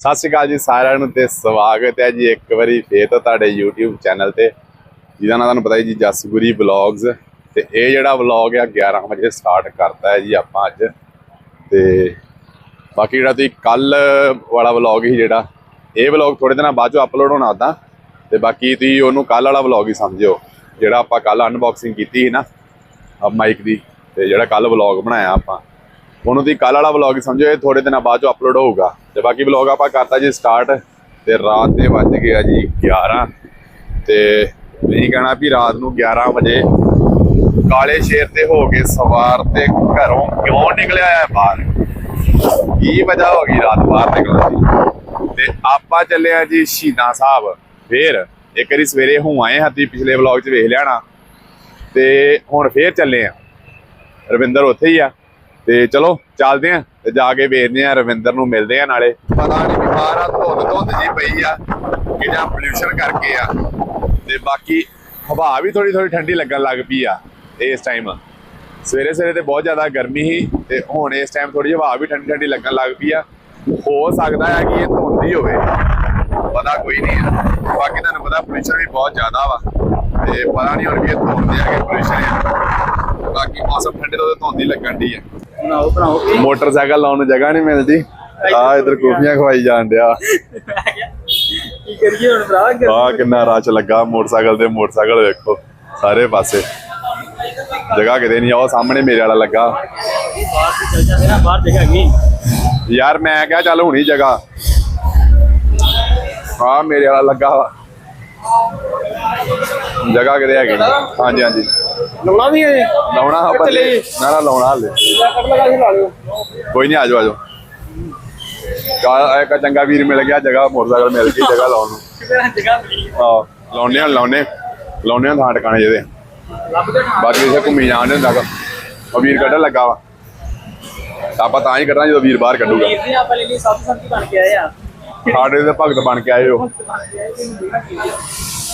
ਸਤਿ ਸ਼੍ਰੀ ਅਕਾਲ ਜੀ ਸਾਰਿਆਂ ਨੂੰ ਤੇ ਸਵਾਗਤ ਹੈ ਜੀ ਇੱਕ ਵਾਰੀ ਫੇਰ ਤੋਂ ਤੁਹਾਡੇ YouTube ਚੈਨਲ ਤੇ, ਜਿਹਦਾ ਨਾਮ ਤੁਹਾਨੂੰ ਪਤਾ ਹੈ ਜੀ ਜਸਗੁਰੀ ਵਲੌਗਸ ਤੇ ਇਹ ਜਿਹੜਾ ਵਲੌਗ ਆ 11 ਵਜੇ ਸਟਾਰਟ ਕਰਤਾ ਹੈ ਜੀ ਆਪਾਂ ਅੱਜ। ਤੇ ਬਾਕੀ ਜਿਹੜਾ ਤੁਸੀਂ ਕੱਲ ਵਾਲਾ ਵਲੌਗ ਹੀ ਜਿਹੜਾ, ਇਹ ਵਲੌਗ ਥੋੜੇ ਦਿਨਾਂ ਬਾਅਦ ਚੋਂ ਅਪਲੋਡ ਹੋਣਾ ਉਦਾਂ ਤੇ ਬਾਕੀ ਤੁਸੀਂ ਉਹਨੂੰ ਕੱਲ ਵਾਲਾ ਵਲੌਗ ਹੀ ਸਮਝਿਓ, ਜਿਹੜਾ ਆਪਾਂ ਕੱਲ ਅਨਬਾਕਸਿੰਗ ਕੀਤੀ ਸੀ ਨਾ ਮਾਈਕ ਦੀ, ਤੇ ਜਿਹੜਾ ਕੱਲ ਵਲੌਗ ਬਣਾਇਆ ਆਪਾਂ। ਉਹਨੂੰ ਦੀ ਕੱਲ ਵਾਲਾ ਵਲੌਗ ਸਮਝੋ, ਇਹ ਥੋੜੇ ਦਿਨਾਂ ਬਾਅਦ ਚੋਂ ਅਪਲੋਡ ਹੋਊਗਾ। ਤੇ ਬਾਕੀ ਵਲੌਗ ਆਪਾਂ ਕਰਤਾ ਜੀ ਸਟਾਰਟ ਤੇ ਰਾਤ ਦੇ ਵੱਜ ਗਿਆ ਜੀ 11 ਤੇ ਨਹੀਂ ਕਹਿਣਾ ਵੀ ਰਾਤ ਨੂੰ 11 ਵਜੇ ਕਾਲੇ ਸ਼ੇਰ ਤੇ ਹੋ ਕੇ ਸਵਾਰ ਤੇ ਘਰੋਂ ਕਿਉਂ ਨਿਕਲਿਆ ਆ ਬਾਹਰ? ਕੀ ਵਜ੍ਹਾ ਹੋ ਗਈ ਰਾਤ ਬਾਹਰ ਨਿਕਲਣ ਦੀ? ਤੇ ਆਪਾਂ ਚੱਲੇ ਆ ਜੀ ਸ਼ਹੀਦਾਂ ਸਾਹਿਬ। ਫੇਰ ਇੱਕ ਵਾਰੀ ਸਵੇਰੇ ਹੋ ਆਏ ਹਾਂ ਤੁਸੀਂ ਪਿਛਲੇ ਵਲੌਗ 'ਚ ਵੇਖ ਲਿਆਣਾ ਤੇ ਹੁਣ ਫੇਰ ਚੱਲੇ ਆ। ਰਵਿੰਦਰ ਉੱਥੇ ਹੀ ਆ। ਤੇ ਚਲੋ, ਚੱਲਦੇ ਆ ਤੇ ਜਾ ਕੇ ਵੇਖਦੇ ਆ, ਰਵਿੰਦਰ ਨੂੰ ਮਿਲਦੇ ਆ ਨਾਲੇ। ਪਤਾ ਨਹੀਂ ਬਿਮਾਰ ਆ, ਧੁੰਦ ਧੁੰਦ ਜੀ ਪਈ ਆ ਕਿ ਜਾਂ ਪੋਲੂਸ਼ਨ ਕਰਕੇ ਆ। ਤੇ ਬਾਕੀ ਹਵਾ ਵੀ ਥੋੜੀ ਥੋੜੀ ਠੰਡੀ ਲੱਗਣ ਲੱਗ ਪਈ ਆ ਇਸ ਟਾਈਮ ਸਵੇਰੇ ਸਵੇਰੇ ਤੇ ਬਹੁਤ ਜ਼ਿਆਦਾ ਗਰਮੀ ਸੀ ਤੇ ਹੁਣ ਇਸ ਟਾਈਮ ਥੋੜੀ ਹਵਾ ਵੀ ਠੰਡੀ ਠੰਡੀ ਲੱਗਣ ਲੱਗ ਪਈ ਆ। ਹੋ ਸਕਦਾ ਹੈ ਕਿ ਇਹ ਧੁੰਦ ਹੀ ਹੋਵੇ। ਪਤਾ ਕੋਈ ਨਹੀਂ ਆ। ਬਾਕੀ ਤੁਹਾਨੂੰ ਪਤਾ ਪੋਲੂਸ਼ਨ ਵੀ ਬਹੁਤ ਜ਼ਿਆਦਾ ਵਾ। ਤੇ ਪਤਾ ਨਹੀਂ ਹੁਣ ਵੀ ਇਹ ਧੁੰਦ ਆ ਕਿ ਪੋਲੂਸ਼ਨ ਆ। ਬਾਕੀ ਮੌਸਮ ਠੰਡੇ ਤੋਂ ਧੁੰਦ ਹੀ ਲੱਗਣ ਦੀ ਆ। ਬਣਾਓ ਬਣਾਓ। ਕੀ ਮੋਟਰਸਾਈਕਲ ਲਾਉਣ ਨੂੰ ਜਗ੍ਹਾ ਨਹੀਂ ਮਿਲਦੀ। ਆ ਇਧਰ ਕੂਫੀਆਂ ਖਵਾਈ ਜਾਣ ਡਿਆ। ਕੀ ਕਰੀਏ ਹੁਣ ਭਰਾ ਆ ਕਿੰਨਾ ਰਸ਼ ਲੱਗਾ ਮੋਟਰਸਾਈਕਲ ਤੇ ਮੋਟਰਸਾਈਕਲ ਵੇਖੋ ਸਾਰੇ ਪਾਸੇ। ਜਗ੍ਹਾ ਕਿਤੇ ਨਹੀਂ ਆ ਸਾਹਮਣੇ ਮੇਰੇ ਵਾਲਾ ਲੱਗਾ। ਬਾਹਰ ਜਗ੍ਹਾ ਹੈਗੀ ਯਾਰ ਮੈਂ ਕਿਹਾ ਚੱਲ ਹੁਣੀ ਜਗ੍ਹਾ। ਆ ਮੇਰੇ ਵਾਲਾ ਲੱਗਾ ਵਾ। ਜਗ੍ਹਾ ਕਿਤੇ ਹੈਗੀ। ਹਾਂਜੀ ਹਾਂਜੀ। ਲਾਉਣਾ ਵੀ ਹੈ ਲਾਉਣਾ ਆਪਾਂ। ਨਾ ਨਾ ਲਾਉਣਾ ਹਾਲੇ। ਕੱਟ ਲਗਾ ਕੇ ਲਾ ਲਿਓ। ਕੋਈ ਨਹੀਂ ਆਜੋ ਆਜੋ। ਕਾ ਇੱਕ ਚੰਗਾ ਵੀਰ ਮਿਲ ਗਿਆ ਜਗ੍ਹਾ ਮੋਟਰਸਾਈਕਲ ਮਿਲ ਗਈ ਜਗ੍ਹਾ ਲਾਉਣ ਨੂੰ। ਜਗ੍ਹਾ ਹਾਂ ਲਾਉਣੇ ਆ ਲਾਉਣੇ। ਲਾਉਣੇ ਆ ਥਾਂ ਟਿਕਾਣੇ ਜਿਹਦੇ। ਕੇ ਬਾਕੀ ਇਥੇ ਘੁੰਮੀ ਜਾਣ ਹੁੰਦਾ ਗਾ ਉਹ ਵੀਰ ਕੱਢਣ ਲੱਗਾ ਵਾ। ਆਪਾਂ ਤਾਂ ਹੀ ਕੱਢਣਾ ਜਦੋਂ ਵੀਰ ਬਾਹਰ ਕੱਢੂਗਾ। ਵੀਰ ਜੀ ਆਪਾਂ ਲਈ ਲਈ ਸਭ ਸੰਤੀ ਬਣ ਕੇ ਆਏ ਆ। ਸਾਡੇ ਦੇ ਭਗਤ ਬਣ ਕੇ ਆਏ ਹੋ।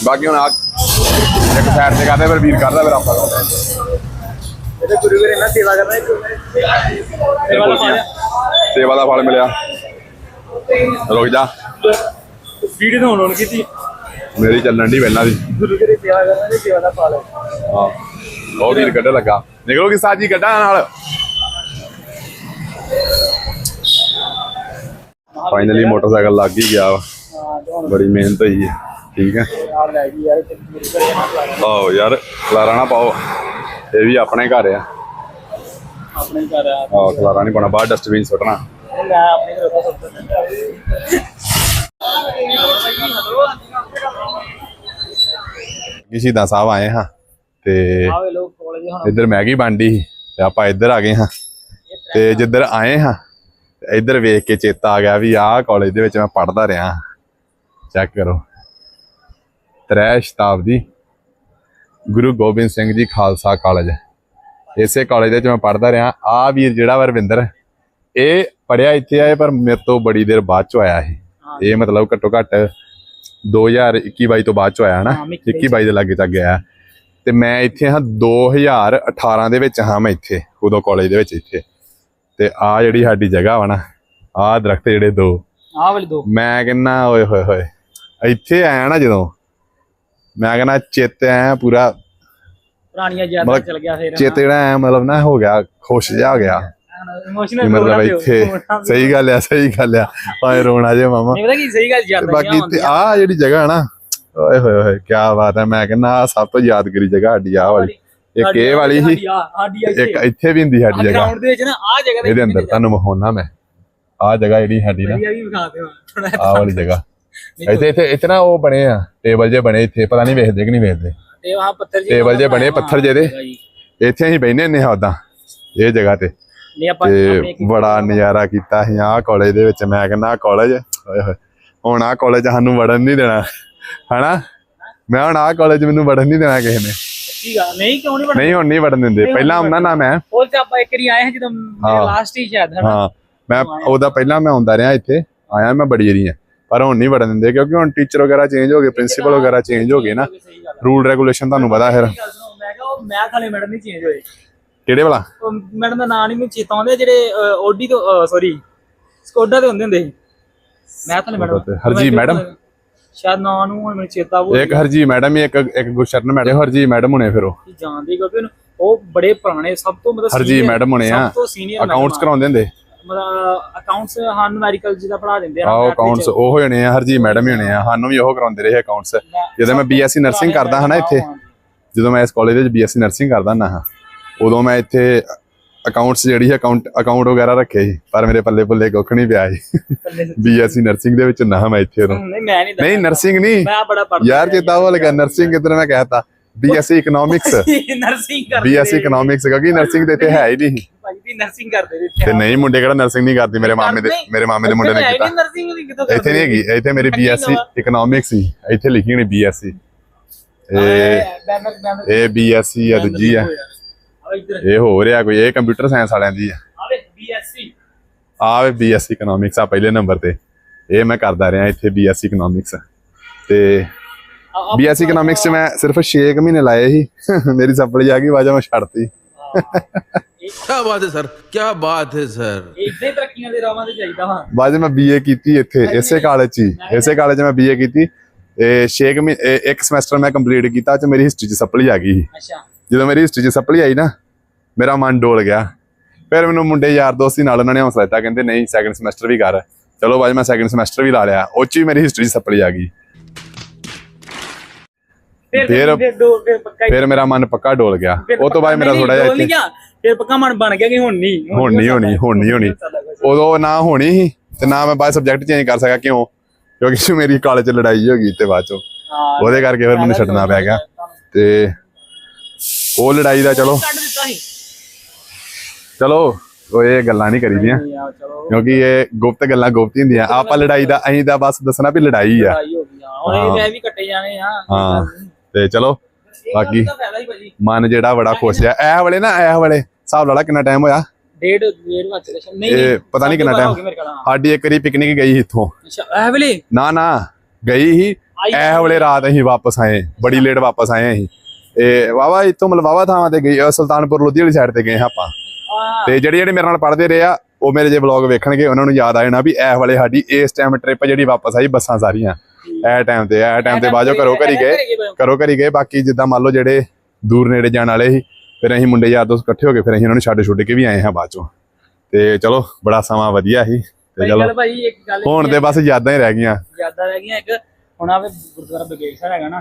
ਬਾਕੀ ਹੁਣ ਆ ਇੱਕ ਸਾਈਡ ਤੇ ਕਰਦੇ ਫਿਰ ਵੀਰ ਕਰਦਾ ਫਿਰ ਆਪਾਂ ਕਰਦੇ। ਇਹਦੇ ਗੁਰੂ ਘਰ ਇਹਨਾਂ ਸੇਵਾ ਕਰਨਾ ਇੱਕ ਸੇਵਾ ਦਾ ਦਾ ਫਲ ਮਿਲਿਆ। ਰੁਕ ਜਾ ਵੀਡੀਓ ਤਾਂ ਹੁਣ ਹੁਣ ਕੀਤੀ। ਮੇਰੀ ਚੱਲਣ ਦੀ ਪਹਿਲਾਂ ਦੀ। ਗੁਰੂ ਘਰ ਸੇਵਾ ਕਰਨਾ ਤੇ ਸੇਵਾ ਦਾ ਫਲ ਹੈ ਹਾਂ। ਉਹ ਵੀਰ ਕੱਢਣ ਲੱਗਾ। ਨਿਕਲੋ ਕਿ ਸਾਜੀ ਕੱਢਾਂ ਨਾਲ। ਫਾਈਨਲੀ ਮੋਟਰਸਾਈਕਲ ਲੱਗ ਹੀ ਗਿਆ ਬੜੀ ਮਿਹਨਤ ਹੋਈ ਹੈ। ਠੀਕ ਹੈ। ਗਈ ਯਾਰ ਖਲਾਰਾ ਨਾ ਪਾਓ। ਇਹ ਵੀ ਆਪਣੇ ਘਰ ਆ। ਆਪਣੇ ਘਰ ਆ। ਆਹੋ ਖਲਾਰਾ ਨਹੀਂ ਪਾਉਣਾ ਬਾਹਰ ਡਸਟਬਿਨ ਸੁੱਟਣਾ। ਮੈਂ ਆਪਣੇ ਘਰ ਦਾ ਦਾ ਸਾਹਿਬ ਆਏ ਹਾਂ ਤੇ ਇੱਧਰ ਮੈਗੀ ਬਣਦੀ ਤੇ ਆਪਾਂ ਇੱਧਰ ਆ ਗਏ ਹਾਂ। ਤੇ ਜਿੱਧਰ ਆਏ ਹਾਂ ਇੱਧਰ ਵੇਖ ਕੇ ਚੇਤਾ ਆ ਗਿਆ ਵੀ ਆਹ ਕਾਲਜ ਦੇ ਵਿੱਚ ਮੈਂ ਪੜ੍ਹਦਾ ਰਿਹਾ। ਚੈੱਕ ਕਰੋ। ਤ੍ਰੈ ਸ਼ਤਾਬਦੀ। ਗੁਰੂ ਗੋਬਿੰਦ ਸਿੰਘ ਜੀ ਖਾਲਸਾ ਕਾਲਜ ਇਸੇ ਕਾਲਜ ਦੇ ਵਿੱਚ ਮੈਂ ਪੜ੍ਹਦਾ ਰਿਹਾ। ਆ ਵੀਰ ਜਿਹੜਾ ਵਾ ਰਵਿੰਦਰ ਇਹ ਪੜਿਆ ਇੱਥੇ ਆਏ ਪਰ ਮੇਰੇ ਤੋਂ ਬੜੀ ਦੇਰ ਬਾਅਦ ਚ ਆਇਆ ਇਹ। ਇਹ ਮਤਲਬ ਘੱਟੋ ਘੱਟ 2021 22 ਤੋਂ ਬਾਅਦ ਚ ਆਇਆ ਨਾ ਹਾਂ, ਮੈਂ 21 22 ਦੇ ਲੱਗੇ ਤੱਕ ਗਿਆ। ਤੇ ਮੈਂ ਇੱਥੇ ਹਾਂ 2018 ਦੇ ਵਿੱਚ ਹਾਂ ਮੈਂ ਇੱਥੇ ਉਦੋਂ ਕਾਲਜ ਦੇ ਵਿੱਚ ਇੱਥੇ। ਤੇ ਆ ਜਿਹੜੀ ਸਾਡੀ ਜਗ੍ਹਾ ਵਾ ਨਾ ਆ ਦਰਖਤ ਜਿਹੜੇ ਦੋ। ਆਹ ਵਾਲੀ ਦੋ। ਮੈਂ ਕਹਿੰਨਾ ਓਏ ਹੋਏ ਹੋਏ ਇੱਥੇ ਆਇਆ ਨਾ ਜਦੋਂ ਮੈਂ ਕਹਿੰਦਾ ਚਿੱਤ ਆਇਆ ਪੂਰਾ ਪੁਰਾਣੀਆਂ ਯਾਦਾਂ ਚਲ ਗਿਆ ਫਿਰ ਚਿੱਤ ਜਿਹੜਾ ਮਤਲਬ ਨਾ ਹੋ ਗਿਆ ਖੁਸ਼ ਜਿਹਾ ਹੋ ਗਿਆ। ਇਮੋਸ਼ਨਲ ਮਤਲਬ ਇੱਥੇ ਸਹੀ ਗੱਲ ਆ ਸਹੀ ਗੱਲ ਆ। ਭਾਵੇਂ ਰੋਣਾ ਜੇ ਮਾਮਾ। ਨਹੀਂ ਪਤਾ ਕੀ ਸਹੀ ਗੱਲ ਯਾਦਾਂ ਬਾਕੀ ਤੇ ਆ ਜਿਹੜੀ ਜਗ੍ਹਾ ਨਾ ਓਏ ਹੋਏ ਹੋਏ ਕੀ ਬਾਤ ਹੈ ਮੈਂ ਆਹ ਸਭ ਤੋਂ ਯਾਦਗਰੀ ਜਗ੍ਹਾ ਸਾਡੀ ਆ ਵਾਲੀ। ਇੱਕ ਇਹ ਵਾਲੀ ਸੀ। ਇੱਕ ਇੱਥੇ। ਵੀ ਹੁੰਦੀ ਸਾਡੀ ਜਗ੍ਹਾ। ਗਰਾਊਂਡ ਦੇ ਵਿੱਚ ਨਾ ਆ ਜਗ੍ਹਾ ਦੇ ਇਹਦੇ ਅੰਦਰ ਤੁਹਾਨੂੰ ਵਿਖਾਉਣਾ ਮੈਂ। ਆ ਜਗ੍ਹਾ ਜਿਹੜੀ ਸਾਡੀ ਨਾ। ਆ ਵਾਲੀ ਜਗ੍ਹਾ। ਇੱਥੇ ਇੱਥੇ ਇੱਥੇ ਨਾ ਉਹ ਬਣੇ ਆ। ਟੇਬਲ ਜੇ ਬਣੇ ਇੱਥੇ। ਪਤਾ ਨਹੀਂ ਵੇਖਦੇ ਕਿ ਨਹੀਂ ਵੇਖਦੇ। ਜੀ ਟੇਬਲ ਜੇ ਬਣੇ ਪੱਥਰ ਜਿਹੇ ਦੇ। ਇੱਥੇ ਅਸੀਂ ਹੁੰਦੇ ਹਾਂ ਉਦਾਂ ਇਹ ਜਗ੍ਹਾ ਤੇ। ਤੇ ਬੜਾ ਨਜ਼ਾਰਾ ਕੀਤਾ ਸੀ ਆਹ ਕਾਲਜ ਦੇ ਵਿੱਚ। ਮੈਂ ਕਹਿੰਦਾ ਕਾਲਜ ਓਏ ਹੋਏ। ਹੁਣ ਆਹ ਕਾਲਜ ਸਾਨੂੰ ਵੜਨ ਨਹੀਂ ਦੇਣਾ। ਹਨਾ? ਮੈਂ ਹੁਣ ਆਹ ਕਾਲਜ ਮੈਨੂੰ ਵੜਨ ਨਹੀਂ ਦੇਣਾ ਕਿਸੇ ਨੇ। ਠੀਕ ਆ ਨਹੀਂ ਕਿਉਂ ਨਹੀਂ ਬਣਦਾ ਨਹੀਂ ਹੁਣ ਨਹੀਂ ਵੜਨ ਦਿੰਦੇ। ਪਹਿਲਾਂ ਆਉਂਦਾ ਨਾ ਮੈਂ ਉਹ ਤੇ ਆਪਾਂ ਇੱਕ ਵਾਰੀ ਆਏ ਹਾਂ ਜਦੋਂ ਮੇਰਾ ਲਾਸਟ ਹੀ ਸ਼ਾਇਦ ਹਨਾ? ਹਾਂ ਮੈਂ ਉਹਦਾ ਪਹਿਲਾਂ ਮੈਂ ਆਉਂਦਾ ਰਿਹਾ ਇੱਥੇ ਆਇਆ ਮੈਂ ਬੜੀ ਏਰੀ ਆ ਪਰ ਹੁਣ ਨਹੀਂ ਵੜਨ ਦਿੰਦੇ ਕਿਉਂਕਿ ਹੁਣ ਟੀਚਰ ਵਗੈਰਾ ਚੇਂਜ ਹੋ ਗਏ ਪ੍ਰਿੰਸੀਪਲ ਵਗੈਰਾ ਚੇਂਜ ਹੋ ਗਏ ਨਾ। ਰੂਲ ਰੈਗੂਲੇਸ਼ਨ ਤੁਹਾਨੂੰ ਪਤਾ ਫਿਰ। ਮੈਂ ਕਿਹਾ ਉਹ ਮੈਥ ਵਾਲੇ ਮੈਡਮ ਨਹੀਂ ਚੇਂਜ ਹੋਏ। ਕਿਹੜੇ ਵਾਲਾ? ਮੈਡਮ ਦਾ ਨਾਂ ਨਹੀਂ ਮੈਨੂੰ ਚੇਤਾ ਆਉਂਦਾ ਜਿਹੜੇ ਓਡੀ ਤੋਂ ਸੌਰੀ ਸਕੋਡਾ ਦੇ ਹੁੰਦੇ ਹੁੰਦੇ ਸੀ। ਮੈਂ ਤਾਂ ਮੈਡਮ ਤੇ ਹਰਜੀਤ ਮੈਡਮ? ਸ਼ਾਇਦ ਨਾਂ ਨੂੰ ਹੁਣ ਮੈਨੂੰ ਚੇਤਾ ਉਹ ਇੱਕ ਹਰਜੀ ਮੈਡਮ ਹੀ ਇੱਕ ਇੱਕ ਗੁਸ਼ਰਨ ਮੈਡਮ। ਹਰਜੀ ਮੈਡਮ ਹੁਣੇ ਫਿਰ ਉਹ। ਜਾਣਦੇ ਕਿਉਂਕਿ ਉਹਨੂੰ- ਉਹ ਬੜੇ ਪੁਰਾਣੇ ਸਭ ਤੋਂ ਮਤਲਬ senior- ਮੈਡਮ ਹੁਣੇ ਆ। ਸਭ ਤੋਂ ਸੀਨੀਅਰ ਅਕਾਊਂਟਸ ਕਰਾਉਂਦੇ ਹੁੰਦੇ। ਮਤਲਬ ਅਕਾਊਂਟਸ ਹਾਂ ਨੂਮੈਰੀਕਲ ਜਿਹਦਾ ਪੜਾ ਦਿੰਦੇ ਆ ਆਹ ਅਕਾਊਂਟਸ ਉਹ ਹੋ ਜਾਣੇ ਆ ਹਰਜੀ ਮੈਡਮ ਹੀ ਹੋਣੇ ਆ। ਸਾਨੂੰ ਵੀ ਉਹ ਕਰਾਉਂਦੇ ਰਹੇ ਅਕਾਊਂਟਸ ਜਦੋਂ ਮੈਂ ਬੀਐਸਸੀ ਨਰਸਿੰਗ ਕਰਦਾ ਹਾਂ ਨਾ ਇੱਥੇ ਜਦੋਂ ਮੈਂ ਇਸ ਕਾਲਜ ਵਿੱਚ ਬੀਐਸਸੀ ਨਰਸਿੰਗ ਕਰਦਾ ਨਾ ਹਾਂ ਉਦੋਂ ਮੈਂ ਇੱਥੇ ਅਕਾਊਂਟਸ ਜਿਹੜੀ ਹੈ ਅਕਾਊਂਟ ਅਕਾਊਂਟ ਵਗੈਰਾ ਰੱਖੇ ਸੀ ਪਰ ਮੇਰੇ ਪੱਲੇ ਪੁੱਲੇ ਕੁੱਖ ਨਹੀਂ ਪਿਆ ਸੀ। ਬੀਐਸਸੀ ਨਰਸਿੰਗ ਦੇ ਵਿੱਚ ਨਾ ਮੈਂ ਇੱਥੇ ਉਦੋਂ। ਨਹੀਂ ਮੈਂ ਨਹੀਂ ਨਹੀਂ ਨਰਸਿੰਗ ਨਹੀਂ। ਮੈਂ ਬੜਾ ਪੜਦਾ ਯਾਰ ਚੇਤਾ ਉਹ ਲਗਾ ਨਰਸਿੰਗ ਕਿਧਰ ਮੈਂ ਕਹਿਤਾ ਬੀਐਸਸੀ ਇਕਨੋਮਿਕਸ ਨਰਸਿੰਗ ਕਰਦੇ ਬੀਐਸਸੀ ਇਕਨੋਮਿਕਸ ਕਿਉਂਕਿ ਨਰਸਿੰਗ ਦੇ ਇੱਥੇ ਹੈ ਹੀ ਨਹੀਂ। ਭਾਜੀ ਦੀ ਨਰਸਿੰਗ ਕਰਦੇ ਨੇ ਤੇ ਨਹੀਂ ਮੁੰਡੇ ਕਿਹੜਾ ਨਰਸਿੰਗ ਨਹੀਂ ਕਰਦੀ? ਮੇਰੇ ਮਾਮੇ ਦੇ ਮੇਰੇ ਮਾਮੇ ਦੇ ਮੁੰਡੇ ਨੇ ਕੀਤਾ। ਨਰਸਿੰਗ ਦੀ ਕਿਤੋਂ ਇੱਥੇ ਨਹੀਂ ਹੈਗੀ। ਇੱਥੇ ਮੇਰੀ ਬੀਐਸਸੀ ਇਕਨੋਮਿਕਸ ਸੀ। ਇੱਥੇ ਲਿਖੀ ਹੋਣੀ ਬੀਐਸਸੀ ਇਹ ਬੈਨਰ ਬੈਨਰ ਇਹ ਬੀਐਸਸੀ ਆ ਦੂਜੀ ਆ। ਇਹ ਹੋ ਰਿਹਾ ਕੋਈ ਇਹ ਕੰਪਿਊਟਰ ਸਾਇੰਸ ਵਾਲਿਆਂ ਦੀ ਆ। ਆਵੇ ਬੀਐਸਸੀ ਆਵੇ ਇਕਨੋਮਿਕਸ ਆ ਪਹਿਲੇ ਨੰਬਰ ਤੇ। ਇਹ ਮੈਂ ਕਰਦਾ ਰਿਹਾ ਇੱਥੇ ਬੀਐਸਸੀ ਇਕਨੋਮਿਕਸ ਤੇ ਬੀਐਸਸੀ ਇਕਨੋਮਿਕਸ ਚ ਮੈਂ ਸਿਰਫ 6 ਮਹੀਨੇ ਲਾਏ ਸੀ। ਮੇਰੀ ਸੱਪੜੀ ਆ ਗਈ ਵਾਜਾ ਮੈਂ ਛੱਡਤੀ। ਕੀ ਬਾਤ ਹੈ ਸਰ ਕੀ ਬਾਤ ਹੈ ਸਰ। ਇਦਾਂ ਤਰੱਕੀਆਂ ਦੇ ਰਾਵਾਂ ਤੇ ਚਾਹੀਦਾ ਹਾਂ। ਬਾਜੇ ਮੈਂ ਬੀਏ ਕੀਤੀ ਇੱਥੇ ਇਸੇ ਕਾਲਜ 'ਚ ਹੀ। ਕਾਲਜ ਮੈਂ ਬੀਏ ਕੀਤੀ। ਇਹ 6 ਮਹੀਨੇ ਇੱਕ ਸਮੈਸਟਰ ਮੈਂ ਕੰਪਲੀਟ ਕੀਤਾ ਤੇ ਮੇਰੀ ਹਿਸਟਰੀ 'ਚ ਸੱਪੜੀ ਆ ਗਈ ਅੱਛਾ। ਜਦੋਂ ਮੇਰੀ ਹਿਸਟਰੀ 'ਚ ਸੱਪਲੀ ਆਈ ਨਾ ਮੇਰਾ ਮਨ ਡੋਲ ਗਿਆ। ਫਿਰ ਮੈਨੂੰ ਮੁੰਡੇ ਯਾਰ ਦੋਸਤੀ ਨਾਲ ਉਹਨਾਂ ਨੇ ਹੌਸਲਾ ਦਿੱਤਾ ਕਹਿੰਦੇ ਨਹੀਂ ਸੈਕੰਡ ਸਮੈਸਟਰ ਵੀ ਕਰ। ਚਲੋ ਬਾਅਦ 'ਚ ਮੈਂ ਸੈਕੰਡ ਸਮੈਸਟਰ ਵੀ ਲਾ ਲਿਆ। ਉਹ 'ਚ ਵੀ ਮੇਰੀ ਹਿਸਟਰੀ 'ਚ ਸੱਪਲੀ ਆ ਗਈ। ਫਿਰ ਫਿਰ- ਹੀ- ਮੇਰਾ ਮਨ ਪੱਕਾ ਡੋਲ ਗਿਆ। ਉਹ ਤੋਂ ਬਾਅਦ ਮੇਰਾ ਥੋੜਾ ਜਿਹਾ ਇੱਥੇ ਫਿਰ ਪੱਕਾ ਮਨ ਬਣ ਗਿਆ ਕਿ ਹੁਣ ਨਹੀਂ। ਹੁਣ ਨਹੀਂ ਹੋਣੀ ਹੁਣ ਨਹੀਂ ਹੋਣੀ ਉਦੋਂ ਨਾ ਹੋਣੀ ਸੀ ਤੇ ਨਾ ਮੈਂ ਬਾਅਦ ਸਬਜੈਕਟ ਚੇਂਜ ਕਰ ਸਕਿਆ ਕਿਉਂ? ਕਿਉਂਕਿ ਮੇਰੀ ਕਾਲਜ 'ਚ ਲੜਾਈ ਹੋ ਗਈ ਤੇ ਬਾਅਦ 'ਚੋਂ। ਉਹਦੇ ਕਰਕੇ ਫਿਰ ਮੈਨੂੰ ਛੱਡਣਾ ਪੈ ਗਿਆ। ਤੇ ਉਹ ਲੜਾਈ ਦਾ ਚਲੋ। ਕੱਢ ਦਿੱਤਾ ਸੀ। ਚਲੋ ਉਹ ਇਹ ਗੱਲਾਂ ਨਹੀਂ ਕਰੀਦੀਆਂ। ਕਿਉਂਕਿ ਇਹ ਗੁਪਤ ਗੱਲਾਂ ਗੁਪਤ ਹੀ ਹੁੰਦੀਆਂ। ਆਪਾਂ ਲੜਾਈ ਦਾ ਅਸੀਂ ਤਾਂ ਬਸ ਦੱਸਣਾ ਵੀ ਲੜਾਈ ਆ। ਲੜਾਈ ਹੋ ਗਈ ਆ ਹੁਣ ਇਹ ਮੈਂ ਵੀ ਕੱਟੇ ਜਾਣੇ ਆ। ਹਾਂ। ਤੇ ਚਲੋ ਬਾਕੀ ਹੀ ਮਨ ਜਿਹੜਾ ਬੜਾ ਖੁਸ਼ ਆ। ਇਹ ਵਾਲੇ ਨਾ ਇਹ ਵਾਲੇ ਹਿਸਾਬ ਲਾਲਾ ਕਿੰਨਾ ਟਾਈਮ ਹੋਇਆ। ਡੇਢ ਡੇਢ ਵੱਜ ਗਏ ਨਹੀਂ ਇਹ ਪਤਾ ਨਹੀਂ ਕਿੰਨਾ ਟਾਈਮ ਹੋ। ਸਾਡੀ ਇੱਕ ਵਾਰੀ ਪਿਕਨਿਕ ਗਈ ਸੀ ਇੱਥੋਂ। ਅੱਛਾ ਇਹ ਵੇਲੇ? ਨਾ ਨਾ। ਗਈ ਸੀ। ਆਈ ਇਹ ਵੇਲੇ ਰਾਤ ਅਸੀਂ ਵਾਪਸ ਆਏ। ਬੜੀ ਲੇਟ ਵਾਪਸ ਆਏ ਅਸੀਂ। ਇਹ ਵਾਵਾ ਇੱਥੋਂ ਮਤਲਬ ਵਾਵਾ ਥਾਵਾਂ ਤੇ ਗਈ ਸੁਲਤਾਨਪੁਰ ਲੋਧੀ ਵਾਲੀ ਸਾਈਡ ਤੇ ਗਏ ਆਪਾਂ। ਤੇ ਜਿਹੜੇ ਜਿਹੜੇ ਮੇਰੇ ਨਾਲ ਪੜ੍ਹਦੇ ਰਹੇ ਆ ਉਹ ਮੇਰੇ ਜੇ ਵਲੌਗ ਵੇਖਣਗੇ ਉਹਨਾਂ ਨੂੰ ਯਾਦ ਆ ਜਾਣਾ ਵੀ ਇਹ ਵਾਲੇ ਸਾਡੀ ਇਸ ਟਾਈਮ ਟ੍ਰਿਪ ਜਿਹੜੀ ਵਾਪਸ ਆਈ ਬੱਸਾਂ ਸਾਰੀਆਂ। ਇਹ ਟਾਈਮ ਤੇ ਇਹ ਟਾਈਮ ਤੇ ਬਾਜੋ ਘਰੋਂ ਘਰੀ ਗਏ ਘਰੋਂ ਘਰੀ ਗਏ ਬਾਕੀ ਜਿੱਦਾਂ ਮੰਨ ਲਓ ਜਿਹੜੇ ਦੂਰ ਨੇੜੇ ਜਾਣ ਵਾਲੇ ਸੀ ਫਿਰ ਅਸੀਂ ਮੁੰਡੇ ਯਾਰ ਦੋਸਤ ਇਕੱਠੇ ਹੋ ਕੇ ਫਿਰ ਅਸੀਂ ਉਹਨਾਂ ਨੂੰ ਛੱਡ ਛੁੱਟ ਕੇ ਵੀ ਆਏ ਹਾਂ ਬਾਅਦ ਚੋਂ। ਤੇ ਚਲੋ ਬੜਾ ਸਮਾਂ ਵਧੀਆ ਸੀ ਤੇ ਚਲੋ। ਹੁਣ ਤੇ ਬਸ ਯਾਦਾਂ ਹੀ ਰਹਿ ਗਈਆਂ। ਯਾਦਾਂ ਰਹਿ ਗਈਆਂ ਇੱਕ ਹੁਣ ਆਵੇ ਗੁਰਦੁਆਰਾ ਬਗੇਸ਼ਰ ਹੈਗਾ ਨਾ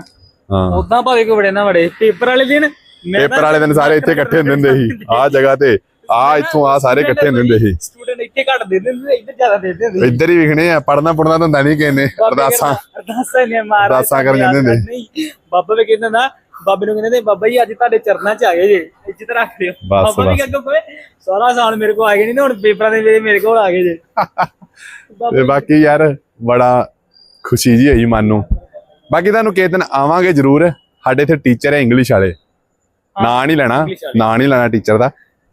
ਉਦਾਂ ਭਾਵੇਂ ਕੋਈ ਬੜੇ ਨਾ ਬੜੇ ਪੇਪਰ ਵਾਲੇ ਦਿਨ ਪੇਪਰ ਵਾਲੇ ਦਿਨ ਸਾਰੇ ਇੱਥੇ ਇਕੱਠੇ ਹੁੰਦੇ ਹੁੰਦੇ ਸੀ। ਆਹ ਜਗ੍ਹਾ ਤੇ ਆ ਇੱਥੋਂ ਆ ਸਾਰੇ ਇਕੱਠੇ ਹੁੰਦੇ ਹੁੰਦੇ ਸੀ। ਸਟੂਡੈਂਟ ਇੱਥੇ ਘੱਟ ਦੇ ਦਿੰਦੇ ਇੱਧਰ ਜ਼ਿਆਦਾ ਦੇ ਦਿੰਦੇ ਇੱਧਰ ਹੀ ਵਿਖਣੇ ਆ ਪੜਨਾ ਪੁੜਨਾ ਤਾਂ ਹੁੰਦਾ ਨਹੀਂ ਕਿਸੇ ਨੇ ਬਾਬੇ ਅਰਦਾਸਾਂ ਕਹਿੰਦਾ, ਅਰਦਾਸਾਂ। ਨੇ ਮਾਰ ਅਰਦਾਸਾਂ ਕਰਨ ਜਾਂਦੇ ਹੁੰਦੇ। ਨਹੀਂ। ਬਾਬਾ ਵੀ ਕਹਿੰਦਾ ਨਾ ਬਾਬੇ ਨੂੰ ਕਹਿੰਦੇ ਨੇ ਬਾਬਾ ਜੀ ਅੱਜ ਤੁਹਾਡੇ ਚਰਨਾਂ 'ਚ ਆ ਗਏ ਜੇ ਇੱਜ਼ਤ ਰੱਖ ਦਿਓ ਬਸ, ਬਾਬਾ ਵੀ। ਅੱਗੋਂ ਕੋਈ ਸਾਰਾ ਸਾਲ ਮੇਰੇ ਕੋਲ ਆ ਗਏ ਨਹੀਂ ਨਾ ਹੁਣ ਪੇਪਰਾਂ ਦੇ ਵੇਲੇ ਮੇਰੇ ਕੋਲ ਆ ਗਏ ਜੇ। ਤੇ ਬਾਕੀ ਯਾਰ ਬੜਾ ਖੁਸ਼ੀ ਜੀ ਹੋਈ ਮਨ ਨੂੰ। ਬਾਕੀ ਤੁਹਾਨੂੰ ਕਿਸੇ ਦਿਨ ਆਵਾਂਗੇ ਜ਼ਰੂਰ। ਸਾਡੇ ਇੱਥੇ ਟੀਚਰ ਹੈ ਇੰਗਲਿਸ਼ ਵਾਲੇ। ਨਾਂ ਨਹੀਂ ਲੈਣਾ। ਨਾਂ ਨਹੀਂ ਲੈਣਾ ਟੀਚਰ ਦਾ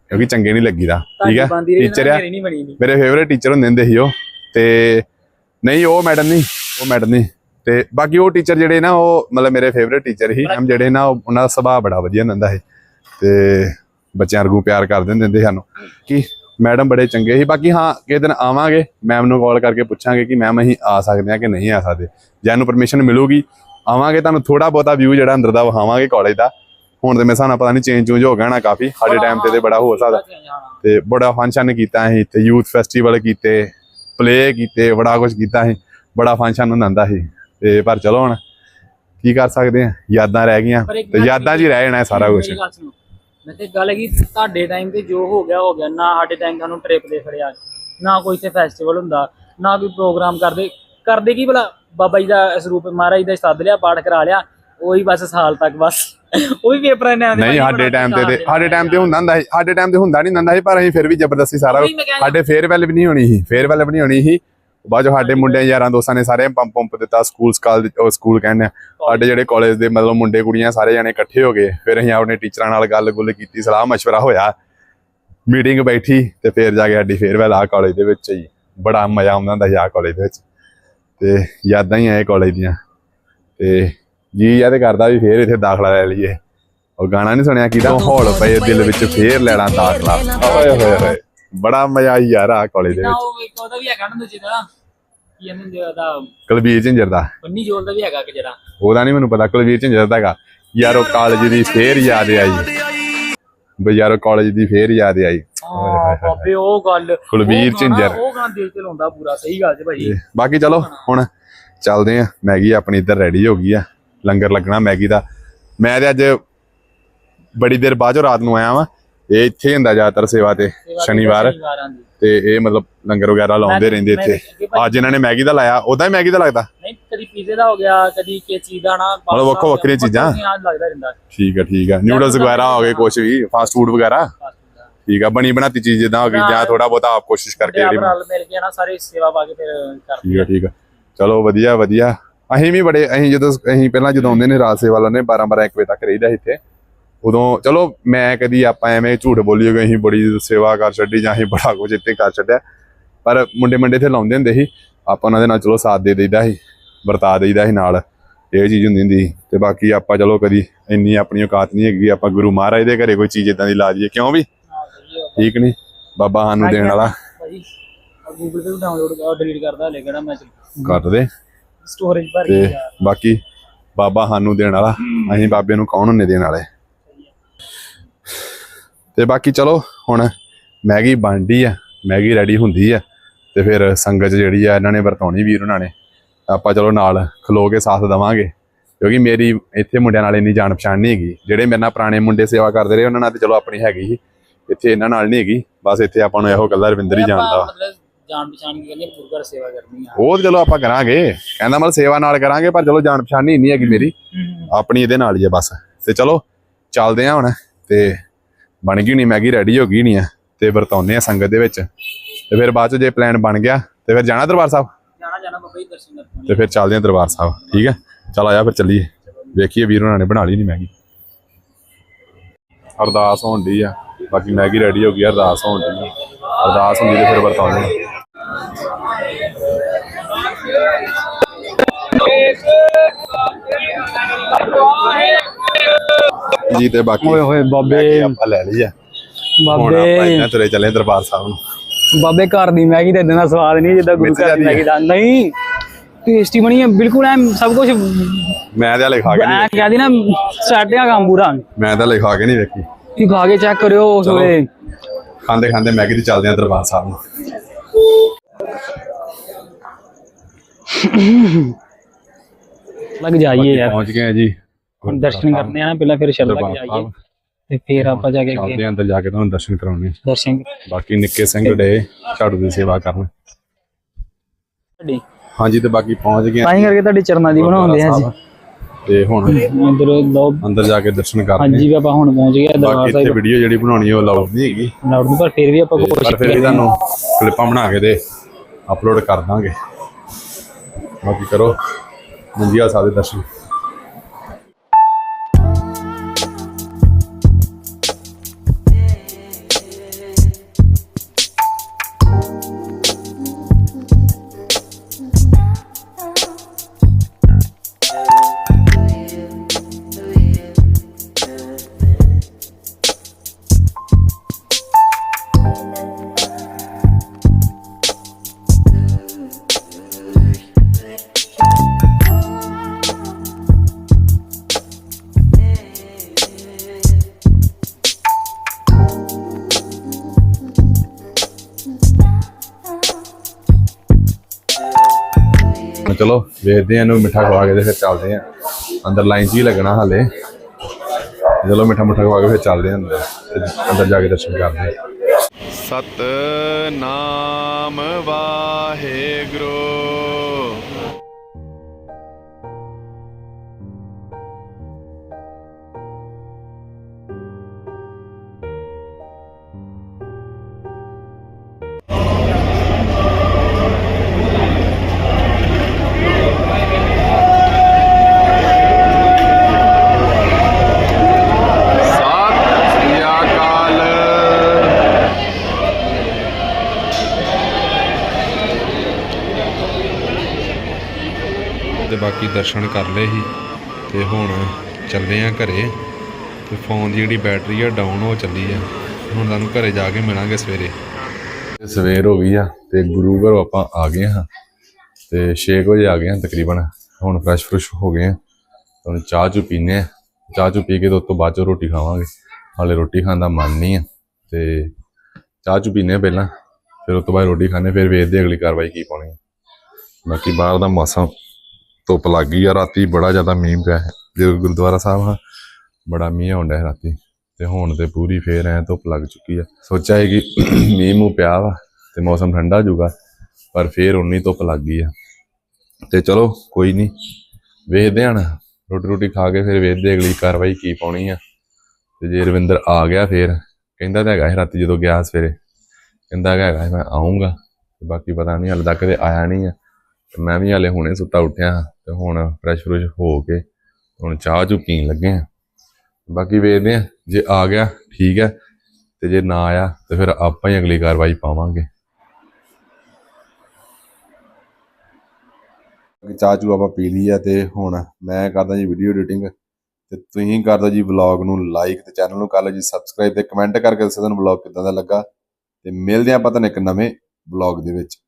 ਕਿਉਂਕਿ ਚੰਗੇ ਨਹੀਂ ਲੱਗੀਦਾ। ਠੀਕ ਹੈ? ਟੀਚਰ ਆ। ਮੇਰੀ ਫੇਵਰੇਟ ਟੀਚਰ ਹੁੰਦੇ ਹੁੰਦੇ ਸੀ ਉਹ। ਤੇ ਨਹੀਂ ਉਹ ਮੈਡਮ ਨਹੀਂ ਉਹ ਮੈਡਮ ਨਹੀਂ। ਤੇ ਬਾਕੀ ਉਹ ਟੀਚਰ ਜਿਹੜੇ ਨਾ ਉਹ ਮਤਲਬ ਮੇਰੇ ਫੇਵਰੇਟ ਟੀਚਰ ਸੀ। ਮੈਮ ਜਿਹੜੇ ਨਾ ਉਹ- ਉਹਨਾਂ ਦਾ ਸੁਭਾਅ ਬੜਾ ਵਧੀਆ ਹੁੰਦਾ ਸੀ। ਤੇ ਬੱਚਿਆਂ ਵਰਗੂ ਪਿਆਰ ਕਰਦੇ ਹੁੰਦੇ ਸਾਨੂੰ। ਕਿ ਮੈਡਮ ਬੜੇ ਚੰਗੇ ਸੀ। ਬਾਕੀ ਹਾਂ ਕਿਸੇ ਦਿਨ ਆਵਾਂਗੇ ਮੈਮ ਨੂੰ ਕਾਲ ਕਰਕੇ ਪੁੱਛਾਂਗੇ ਕਿ ਮੈਮ ਅਸੀਂ ਆ ਸਕਦੇ ਹਾਂ ਕਿ ਨਹੀਂ ਆ ਸਕਦੇ। ਜੇ ਸਾਨੂੰ ਪਰਮਿਸ਼ਨ ਮਿਲੂਗੀ ਆਵਾਂਗੇ ਤੁਹਾਨੂੰ ਥੋੜਾ ਬਹੁਤਾ ਵਿਊ ਜਿਹੜਾ ਅੰਦਰ ਦਾ ਵਿਖਾਵਾਂਗੇ ਕਾਲਜ ਦਾ। ਹੁਣ ਤੇ ਮੇਰੇ ਹਿਸਾਬ ਨਾਲ ਪਤਾ ਨਹੀਂ ਚੇਂਜ ਚੂੰਜ ਹੋ ਗਿਆ ਨਾ ਕਾਫੀ ਸਾਡੇ ਟਾਈਮ ਤੇ ਤੇ ਬੜਾ ਹੋ ਸਕਦਾ। ਤੇ ਬੜਾ ਫੰਕਸ਼ਨ ਕੀਤਾ ਅਸੀਂ ਇੱਥੇ ਯੂਥ ਫੈਸਟੀਵਲ ਕੀਤੇ ਪਲੇ ਕੀਤੇ ਬੜਾ ਕੁਝ ਕੀਤਾ ਅਸੀਂ। ਬੜਾ ਫੰਕਸ਼ਨ ਹੁੰਦਾ ਸੀ। ਤੇ ਪਰ ਚਲੋ ਹੁਣ ਕੀ ਕਰ ਸਕਦੇ ਆ ਯਾਦਾਂ ਰਹਿ ਗਈਆਂ। ਤੇ ਯਾਦਾਂ 'ਚ ਹੀ ਰਹਿ ਜਾਣਾ ਸਾਰਾ ਕੁਝ। ਮੈਂ ਤੇ ਗੱਲ ਹੈਗੀ ਤੁਹਾਡੇ ਟਾਈਮ ਤੇ ਜੋ ਹੋ ਗਿਆ ਹੋ ਗਿਆ। ਨਾ ਸਾਡੇ ਟਾਈਮ ਸਾਨੂੰ ਟ੍ਰਿਪ ਦੇ ਖੜਿਆ ਨਾ ਕੋਈ ਇੱਥੇ ਫੈਸਟੀਵਲ ਹੁੰਦਾ ਨਾ ਕੋਈ ਪ੍ਰੋਗਰਾਮ ਕਰਦੇ। ਕਰਦੇ ਕੀ ਭਲਾ? ਬਾਬਾ ਜੀ ਦਾ ਸਰੂਪ ਮਹਾਰਾਜ ਦਾ ਸੱਦ ਲਿਆ ਪਾਠ ਕਰਾ ਲਿਆ ਉਹੀ ਬਸ ਸਾਲ ਤੱਕ ਬਸ। ਉਹ ਵੀ ਪੇਪਰਾਂ ਨੇ ਨਹੀਂ ਸਾਡੇ ਟਾਈਮ ਤੇ ਤੇ ਸਾਡੇ ਟਾਈਮ ਤੇ ਹੁੰਦਾ ਹੁੰਦਾ ਸੀ ਸਾਡੇ ਟਾਈਮ ਤੇ ਹੁੰਦਾ ਨਹੀਂ ਹੁੰਦਾ ਸੀ ਪਰ ਅਸੀਂ ਫਿਰ ਵੀ ਜ਼ਬਰਦਸਤੀ ਸਾਰਾ। ਸਾਡੇ ਫੇਅਰਵੈਲ ਵੀ ਨਹੀਂ ਹੋਣੀ ਸੀ ਫੇਅਰਵੈਲ ਵੀ ਨਹੀਂ ਹੋਣੀ ਸੀ। ਬਾਅਦ ਸਾਡੇ ਮੁੰਡਿਆਂ ਯਾਰਾਂ ਦੋਸਤਾਂ ਨੇ ਸਾਰੇ ਪੰਪ ਪੰਪ ਦਿੱਤਾ ਸਕੂਲ ਸਕਾਲ ਸਕੂਲ ਕਹਿੰਦੇ ਆ ਸਾਡੇ ਜਿਹੜੇ ਕਾਲਜ ਦੇ ਮਤਲਬ ਮੁੰਡੇ ਕੁੜੀਆਂ ਸਾਰੇ ਜਾਣੇ ਇਕੱਠੇ ਹੋ ਗਏ ਫਿਰ ਅਸੀਂ ਆਪਣੇ ਟੀਚਰਾਂ ਨਾਲ ਗੱਲ-ਗੁੱਲ ਕੀਤੀ ਸਲਾਹ ਮਸ਼ਵਰਾ ਹੋਇਆ ਮੀਟਿੰਗ ਬੈਠੀ ਤੇ ਫਿਰ ਜਾ ਕੇ ਸਾਡੀ ਫੇਅਰਵੈਲ ਆ ਕਾਲਜ ਦੇ ਵਿੱਚ ਹੀ ਬੜਾ ਮਜ਼ਾ ਆਉਂਦਾ ਹੁੰਦਾ ਯਾ ਕਾਲਜ ਦੇ ਵਿੱਚ ਤੇ ਯਾਦਾਂ ਹੀ ਆਏ ਕਾਲਜ ਦੀਆਂ ਤੇ ਜੀ ਯਾਦ ਕਰਦਾ ਵੀ ਫੇਰ ਇੱਥੇ ਦਾਖਲਾ ਲੈ ਲਈਏ ਉਹ ਗਾਣਾ ਨਹੀਂ ਸੁਣਿਆ ਕਿਦਾ ਹੌਲ ਪਏ ਦਿਲ ਵਿੱਚ ਫੇਰ ਲੈਣਾ ਦਾਖਲਾ। ਓਏ ਹੋਏ ਹੋਏ। ਬੜਾ ਮਜ਼ਾ ਆਈ ਯਾਰ ਆ ਕਾਲਜ ਦੇ ਨਾ ਵਿੱਚ। ਉਹ ਇੱਕ ਉਹਦਾ ਵੀ ਹੈਗਾ ਨਾ ਦੂਜੇ ਦਾ ਕੀ ਆ ਉਹਦਾ ਕੁਲਵੀਰ ਝਿੰਜਰ ਦਾ। ਪੰਨੀ ਜੋਲ ਦਾ ਵੀ ਹੈਗਾ ਕਿ ਜਿਹੜਾ। ਉਹਦਾ ਨਹੀਂ ਮੈਨੂੰ ਪਤਾ ਕੁਲਵੀਰ ਝਿੰਜਰ ਦਾ ਹੈਗਾ। ਯਾਰੋ ਕਾਲਜ ਦੀ ਫੇਰ ਯਾਦ ਆਈ। ਬਈ ਯਾਰੋ ਕਾਲਜ ਦੀ ਫੇਰ ਯਾਦ ਆਈ। ਹਾਂ ਬਾਬੇ ਉਹ ਗੱਲ। ਕੁਲਵੀਰ ਉਹ ਗਾਣਾ- ਝਿੰਜਰ। ਉਹ ਗਾਣਾ ਦਿਲ ਤੇ ਲਾਉਂਦਾ ਪੂਰਾ ਸਹੀ ਗੱਲ ਜੀ ਭਾਈ। ਬਾਕੀ ਚਲੋ ਹੁਣ ਚੱਲਦੇ ਆ। ਮੈਗੀ ਆਪਣੀ ਇੱਧਰ ਰੈਡੀ ਹੋ ਗਈ ਆ। ਲੰਗਰ ਲੱਗਣਾ ਮੈਗੀ ਦਾ। ਮੈਂ ਤੇ ਅੱਜ ਬੜੀ ਦੇਰ ਬਾਅਦ ਚੋਂ ਰਾਤ ਨੂੰ ਆਇਆ ਵਾਂ। ਇਹ ਇੱਥੇ ਹੁੰਦਾ ਜ਼ਿਆਦਾਤਰ ਸੇਵਾ ਤੇ ਸ਼ਨੀਵਾਰ। ਤੇ ਇਹ ਮਤਲਬ ਲੰਗਰ ਵਗੈਰਾ ਲਾਉਂਦੇ ਰਹਿੰਦੇ ਇੱਥੇ। ਅੱਜ ਇਹਨਾਂ ਨੇ ਮੈਗੀ ਦਾ ਲਾਇਆ ਉਦਾਂ ਹੀ ਮੈਗੀ ਦਾ ਲੱਗਦਾ? ਨਹੀਂ ਕਦੀ ਪੀਜ਼ੇ ਦਾ ਹੋ ਗਿਆ ਕਦੀ ਕੇ ਚੀਜ਼ ਦਾ ਨਾ ਮਤਲਬ ਵੱਖੋ ਵੱਖਰੀਆਂ ਚੀਜ਼ਾਂ। ਲੱਗਦਾ ਰਹਿੰਦਾ। ਠੀਕ ਆ ਠੀਕ ਆ। ਨਿਊਡਲਸ ਵਗੈਰਾ ਹੋ ਗਏ ਕੁਝ ਵੀ ਫਾਸਟ ਫੂਡ ਵਗੈਰਾ? ਠੀਕ ਆ ਬਣੀ ਬਣਾਤੀ ਚੀਜ਼ ਜਿੱਦਾਂ ਹੋ ਗਈ ਜਾਂ ਥੋੜਾ ਬਹੁਤਾ ਆਪ ਕੋਸ਼ਿਸ਼ ਕਰਕੇ ਜਿਹੜੀ ਨਾਲ ਮਿਲ ਕੇ ਨਾ ਸਾਰੇ ਸੇਵਾ ਪਾ ਕੇ ਫਿਰ ਕਰਦੇ ਠੀਕ ਆ ਠੀਕ ਆ। ਚਲੋ ਵਧੀਆ ਵਧੀਆ। ਅਸੀਂ ਵੀ ਬੜੇ ਅਸੀਂ ਜਦੋਂ ਅਸੀਂ ਪਹਿਲਾਂ ਜਦੋਂ ਆਉਂਦੇ ਨੇ ਰਾਤ ਸੇਵਾ ਲਾਉਂਦੇ 12 12 1 ਵਜੇ ਤੱਕ ਰਹੀਦਾ ਇੱਥੇ। ਉਦੋਂ ਚਲੋ ਮੈਂ ਕਦੀ ਆਪਾਂ ਐਵੇਂ ਝੂਠ ਬੋਲੀਏ ਅਸੀਂ ਬੜੀ ਸੇਵਾ ਕਰ ਛੱਡੀ ਜਾਂ ਅਸੀਂ ਬੜਾ ਕੁਝ ਇੱਥੇ ਕਰ ਛੱਡਿਆ। ਪਰ ਮੁੰਡੇ ਮੁੰਡੇ ਇੱਥੇ ਲਾਉਂਦੇ ਹੁੰਦੇ ਸੀ ਆਪਾਂ ਉਹਨਾਂ ਦੇ ਨਾਲ ਚਲੋ ਸਾਥ ਦੇ ਦੇਈਦਾ ਸੀ ਵਰਤਾ ਦੇਈਦਾ ਸੀ ਨਾਲ ਇਹ ਚੀਜ਼ ਹੁੰਦੀ ਹੁੰਦੀ ਤੇ ਬਾਕੀ ਆਪਾਂ ਚਲੋ ਕਦੀ ਇੰਨੀ ਆਪਣੀ ਔਕਾਤ ਨਹੀਂ ਹੈਗੀ ਆਪਾਂ ਗੁਰੂ ਮਹਾਰਾਜ ਦੇ ਘਰੇ ਕੋਈ ਚੀਜ਼ ਇਦਾਂ ਦੀ ਲਾ ਦਈਏ ਕਿਉਂ ਵੀ? ਠੀਕ ਨਹੀਂ ਬਾਬਾ ਸਾਨੂੰ ਦੇਣ ਵਾਲਾ। ਭਾਈ ਗੂਗਲ ਤੇ ਡਾਊਨਲੋਡ ਡਿਲੀਟ ਕਰਦਾ ਹਲੇ ਕਿਹੜਾ ਮੈਂ ਕਰ ਦੇ। ਸਟੋਰੇਜ ਭਰ ਤੇ ਗਈ ਯਾਰ। ਬਾਕੀ ਬਾਬਾ ਸਾਨੂੰ ਦੇਣ ਵਾਲਾ ਅਸੀਂ ਬਾਬੇ ਨੂੰ ਕੌਣ ਹੁੰਨੇ ਦੇਣ ਵਾਲੇ? ਤੇ ਬਾਕੀ ਚਲੋ ਹੁਣ ਮੈਗੀ ਬਣਦੀ ਆ ਮੈਗੀ ਰੈਡੀ ਹੁੰਦੀ ਆ ਤੇ ਫਿਰ ਸੰਗਤ ਜਿਹੜੀ ਆ ਇਹਨਾਂ ਨੇ ਵਰਤਾਉਣੀ ਵੀਰ ਉਹਨਾਂ ਨੇ। ਆਪਾਂ ਚਲੋ ਨਾਲ ਖਲੋ ਕੇ ਸਾਥ ਦਵਾਂਗੇ ਕਿਉਂਕਿ ਮੇਰੀ ਇੱਥੇ ਮੁੰਡਿਆਂ ਨਾਲ ਇੰਨੀ ਜਾਣ ਪਛਾਣ ਨਹੀਂ ਹੈਗੀ। ਜਿਹੜੇ ਮੇਰੇ ਨਾਲ ਪੁਰਾਣੇ ਮੁੰਡੇ ਸੇਵਾ ਕਰਦੇ ਰਹੇ ਉਹਨਾਂ ਨਾਲ ਤੇ ਚਲੋ ਆਪਣੀ ਹੈਗੀ ਸੀ। ਇੱਥੇ ਇਹਨਾਂ ਨਾਲ ਨਹੀਂ ਹੈਗੀ ਬਸ ਇੱਥੇ ਆਪਾਂ ਨੂੰ ਇਹੋ ਗੱਲਾਂ ਰਵਿੰਦਰ ਹੀ ਜਾਣਦਾ। ਵਾ। ਮਤਲਬ ਜਾਣ ਪਛਾਣ ਕੀ ਕਹਿੰਦੇ ਗੁਰੂ ਘਰ ਸੇਵਾ ਕਰਨੀ ਆ। ਉਹ ਚਲੋ ਆਪਾਂ ਕਰਾਂਗੇ ਕਹਿੰਦਾ ਮਤਲਬ ਸੇਵਾ ਨਾਲ ਕਰਾਂਗੇ ਪਰ ਚਲੋ ਜਾਣ ਪਛਾਣ ਨਹੀਂ ਇੰਨੀ ਹੈਗੀ ਮੇਰੀ। ਆਪਣੀ ਇਹਦੇ ਨਾਲ ਹੀ ਆ ਬਸ। ਤੇ ਚਲੋ ਚੱਲਦੇ ਆ ਹੁਣ ਤੇ ਬਣ ਗਈ ਨਹੀਂ ਮੈਗੀ ਰੈਡੀ ਹੋ ਗਈ ਨਹੀਂ ਆ ਤੇ ਵਰਤਾਉਨੇ ਆ ਸੰਗਤ ਦੇ ਵਿੱਚ। ਤੇ ਫਿਰ ਬਾਅਦ ਚ ਜੇ ਪਲਾਨ ਬਣ ਗਿਆ ਤੇ ਫਿਰ ਜਾਣਾ ਦਰਬਾਰ ਸਾਹਿਬ? ਜਾਣਾ ਜਾਣਾ ਬਾਬਾ ਜੀ ਦਰਸ਼ਨ ਕਰਨ। ਤੇ ਫਿਰ ਚੱਲਦੇ ਆ ਦਰਬਾਰ ਸਾਹਿਬ ਠੀਕ ਹੈ ਚਲ ਆਇਆ ਫਿਰ ਚੱਲੀਏ। ਵੇਖੀਏ ਵੀਰ ਉਹਨਾਂ ਨੇ ਬਣਾ ਲਈ ਨਹੀਂ ਮੈਗੀ। ਅਰਦਾਸ ਹੋਣ ਦੀ ਆ ਬਾਕੀ ਮੈਗੀ ਰੈਡੀ ਹੋ ਗਈ ਅਰਦਾਸ ਹੋਣ ਦੀ ਅਰਦਾਸ ਹੁੰਦੀ ਤੇ ਫਿਰ ਵਰਤਾਉਨੇ ਜੀ ਤੇ ਬਾਕੀ ਓਏ ਹੋਏ ਬਾਬੇ। ਆਪਾਂ ਲੈ ਲਈ ਆ। ਬਾਬੇ। ਇਹਨਾਂ ਤੁਰੇ ਚੱਲੇ ਦਰਬਾਰ ਸਾਹਿਬ ਨੂੰ। ਬਾਬੇ ਘਰ ਦੀ ਮੈਗੀ ਤੇ ਇਦਾਂ ਦਾ ਸਵਾਦ ਨਹੀਂ ਜਿੱਦਾਂ ਗੁਰੂ ਘਰ ਦੀ ਮੈਗੀ ਦਾ। ਨਹੀਂ ਟੇਸਟੀ ਬਣੀ ਹੈ ਬਿਲਕੁਲ ਐ ਸਭ ਕੁਝ ਮੈਂ ਤਾਂ ਹਲੇ ਖਾ ਕੇ ਨਹੀਂ ਕਹਿੰਦੀ ਨਾ ਸਟਾਰਟਿਆ ਕੰਮ ਪੂਰਾ। ਮੈਂ ਤਾਂ ਹਲੇ ਖਾ ਕੇ ਨਹੀਂ ਵੇਖੀ। ਤੁਸੀਂ ਖਾ ਕੇ ਚੈੱਕ ਕਰਿਓ ਉਸ। ਵੇਲੇ। ਖਾਂਦੇ ਖਾਂਦੇ ਮੈਗੀ ਤੇ ਚੱਲਦੇ ਆ ਦਰਬਾਰ ਸਾਹਿਬ ਨੂੰ। ਲੱਗ ਜਾਈਏ ਯਾਰ। ਪਹੁੰਚ ਗਏ ਜੀ। ਦਰਸ਼ਨ ਕਰਨੇ ਆ ਪਹਿਲਾਂ ਫਿਰ ਸ਼ਰਧਾ ਜਾਈਏ ਸਾਹਿਬ। ਤੇ ਫਿਰ ਆਪਾਂ ਜਾ ਕੇ ਅੱਗੇ ਅੰਦਰ ਜਾ ਕੇ ਤੁਹਾਨੂੰ ਦਰਸ਼ਨ ਕਰਾਉਣੇ। ਦਰਸ਼ਨ। ਬਾਕੀ ਨਿੱਕੇ ਸਿੰਘ ਡੇ ਝਾੜੂ ਦੀ ਸੇਵਾ ਕਰਨ। ਤੁਹਾਡੀ? ਹਾਂਜੀ ਤੇ ਬਾਕੀ ਪਹੁੰਚ ਗਏ ਆ। ਤਾਂ ਹੀ ਕਰਕੇ ਤੁਹਾਡੇ ਚਰਨਾਂ ਦੀ ਬਣਾਉਂਦੇ ਆ ਜੀ ਤੇ ਹੁਣ ਅੰਦਰ ਅੰਦਰ ਜਾ ਕੇ ਦਰਸ਼ਨ ਕਰਦੇ ਹਾਂਜੀ ਵੀ ਆਪਾਂ ਹੁਣ ਪਹੁੰਚ ਗਏ। ਦਰਬਾਰ ਬਾਕੀ ਇੱਥੇ ਸਾਹਿਬ। ਵੀਡੀਓ ਜਿਹੜੀ ਬਣਾਉਣੀ ਉਹ ਅਲਾਉਡ ਨਹੀਂ ਹੈਗੀ। ਲਾਉਡ ਨੂੰ ਪਰ ਫਿਰ ਵੀ ਆਪਾਂ ਕੋਸ਼ਿਸ਼ ਪਰ ਫਿਰ ਵੀ ਤੁਹਾਨੂੰ ਕਲਿੱਪਾਂ ਬਣਾ ਕੇ ਦੇ ਅਪਲੋਡ ਕਰ ਦਾਂਗੇ। ਬਾਕੀ ਕਰੋ। ਮੰਜੀਆ ਸਾਹਿਬ ਦੇ ਦਰਸ਼ਨ। ਚਲੋ, ਵੇਖਦੇ ਆ ਇਹਨੂੰ ਮਿੱਠਾ ਖਵਾ ਕੇ ਤੇ ਫਿਰ ਚੱਲਦੇ ਆ ਅੰਦਰ ਲਾਈਨ 'ਚ ਹੀ ਲੱਗਣਾ ਹਾਲੇ। ਚਲੋ, ਮਿੱਠਾ ਮੁੱਠਾ ਖਵਾ ਕੇ ਫਿਰ ਚੱਲਦੇ ਆ ਅੰਦਰ। ਅੰਦਰ ਜਾ ਕੇ ਦਰਸ਼ਨ ਕਰਦੇ ਆ ਸਤਨਾਮ ਵਾਹਿਗੁਰੂ। ਤੇ ਬਾਕੀ ਦਰਸ਼ਨ ਕਰ ਲਏ ਸੀ ਤੇ ਹੁਣ ਚੱਲੇ ਆ ਘਰੇ ਤੇ ਫੋਨ ਦੀ ਜਿਹੜੀ ਬੈਟਰੀ ਆ ਡਾਊਨ ਹੋ ਚੱਲੀ ਆ। ਹੁਣ ਤੁਹਾਨੂੰ ਘਰੇ ਜਾ ਕੇ ਮਿਲਾਂਗੇ ਸਵੇਰੇ। ਸਵੇਰ ਹੋ ਗਈ ਆ ਤੇ ਗੁਰੂ ਘਰੋਂ ਆਪਾਂ ਆ ਗਏ ਹਾਂ ਤੇ 6 ਵਜੇ ਆ ਗਏ ਹਾਂ ਤਕਰੀਬਨ। ਹੁਣ ਫਰੈਸ਼ ਫਰੈਸ਼ ਹੋ ਗਏ ਹਾਂ ਹੁਣ ਚਾਹ ਚੂ ਪੀਨੇ ਆ। ਚਾਹ ਚੂ ਪੀ ਕੇ ਤੇ ਉਸ ਤੋਂ ਬਾਅਦ ਚ ਰੋਟੀ ਖਾਵਾਂਗੇ। ਹਾਲੇ ਰੋਟੀ ਖਾਣ ਦਾ ਮਨ ਨਹੀਂ ਆ ਤੇ ਚਾਹ ਚੂ ਪੀਨੇ ਆ ਪਹਿਲਾਂ, ਫਿਰ ਉਸ ਤੋਂ ਬਾਅਦ ਰੋਟੀ ਖਾਣੇ ਫਿਰ ਵੇਖਦੇ ਆ ਅਗਲੀ ਕਾਰਵਾਈ ਕੀ ਪਾਉਣੀ ਆ। ਬਾਕੀ ਬਾਹਰ ਦਾ ਮੌਸਮ ਧੁੱਪ ਲੱਗ ਗਈ ਆ, ਰਾਤੀ ਬੜਾ ਜ਼ਿਆਦਾ ਮੀਂਹ ਪਿਆ ਹੈ। ਜੇ ਗੁਰਦੁਆਰਾ ਸਾਹਿਬ ਆ, ਬੜਾ ਮੀਂਹ ਆਉਂਦਾ ਹੈ ਰਾਤੀ। ਤੇ ਹੁਣ ਤੇ ਪੂਰੀ ਫੇਰ ਐ ਧੁੱਪ ਲੱਗ ਚੁੱਕੀ ਆ। ਸੋਚਿਆ ਹੈ ਕਿ ਮੀਂਹ ਮੂੰਹ ਪਿਆ ਵਾ ਤੇ ਮੌਸਮ ਠੰਡਾ ਜੂਗਾ ਪਰ ਫੇਰ ਉਨੀ ਧੁੱਪ ਲੱਗ ਗਈ ਆ। ਤੇ ਚਲੋ, ਕੋਈ ਨਹੀਂ ਵੇਖਦੇ ਹਾਂ ਰੋਟੀ ਰੋਟੀ ਖਾ ਕੇ ਫਿਰ ਵੇਖਦੇ ਅਗਲੀ ਕਾਰਵਾਈ ਕੀ ਪਾਉਣੀ ਆ। ਤੇ ਜੇ ਰਵਿੰਦਰ ਆ ਗਿਆ ਫੇਰ, ਕਹਿੰਦਾ ਤਾਂ ਹੈਗਾ ਸੀ ਰਾਤੀ ਜਦੋਂ ਗਿਆ ਸਵੇਰੇ, ਕਹਿੰਦਾ ਹੈਗਾ ਸੀ ਮੈਂ ਆਉਂਗਾ ਤੇ ਬਾਕੀ ਪਤਾ ਨਹੀਂ ਹਾਲੇ ਤੱਕ ਤੇ ਆਇਆ ਨਹੀਂ ਆ। ਤੇ ਮੈਂ ਵੀ ਹਾਲੇ ਹੁਣੇ ਸੁੱਤਾ ਉੱਠਿਆ ਤੇ ਹੁਣ ਫਰੈਸ਼ ਫਰੈਸ਼ ਹੋ ਕੇ ਹੁਣ ਚਾਹ ਚੂ ਪੀਣ ਲੱਗੇ ਆ। ਬਾਕੀ ਵੇਖਦੇ ਆ, ਜੇ ਆ ਗਿਆ, ਠੀਕ ਹੈ ਤੇ ਜੇ ਨਾ ਆਇਆ, ਤੇ ਫਿਰ ਆਪਾਂ ਹੀ ਅਗਲੀ ਕਾਰਵਾਈ ਪਾਵਾਂਗੇ। ਚਾਹ ਚੂ ਆਪਾਂ ਪੀ ਲਈ ਆ ਤੇ ਹੁਣ ਮੈਂ ਕਰਦਾ ਜੀ ਵੀਡੀਓ ਐਡੀਟਿੰਗ ਤੇ ਤੁਸੀਂ ਕਰਦਾ ਜੀ ਵਲੌਗ ਨੂੰ ਲਾਈਕ ਤੇ ਚੈਨਲ ਨੂੰ ਕਰ ਲਓ ਜੀ ਸਬਸਕ੍ਰਾਈਬ ਤੇ ਕਮੈਂਟ ਕਰਕੇ ਦੱਸੋ ਤੁਹਾਨੂੰ ਵਲੌਗ ਕਿਦਾਂ ਦਾ ਲੱਗਾ। ਤੇ ਮਿਲਦੇ ਆਪਾਂ ਤੁਹਾਨੂੰ ਇੱਕ ਨਵੇਂ ਵਲੌਗ ਦੇ ਵਿੱਚ।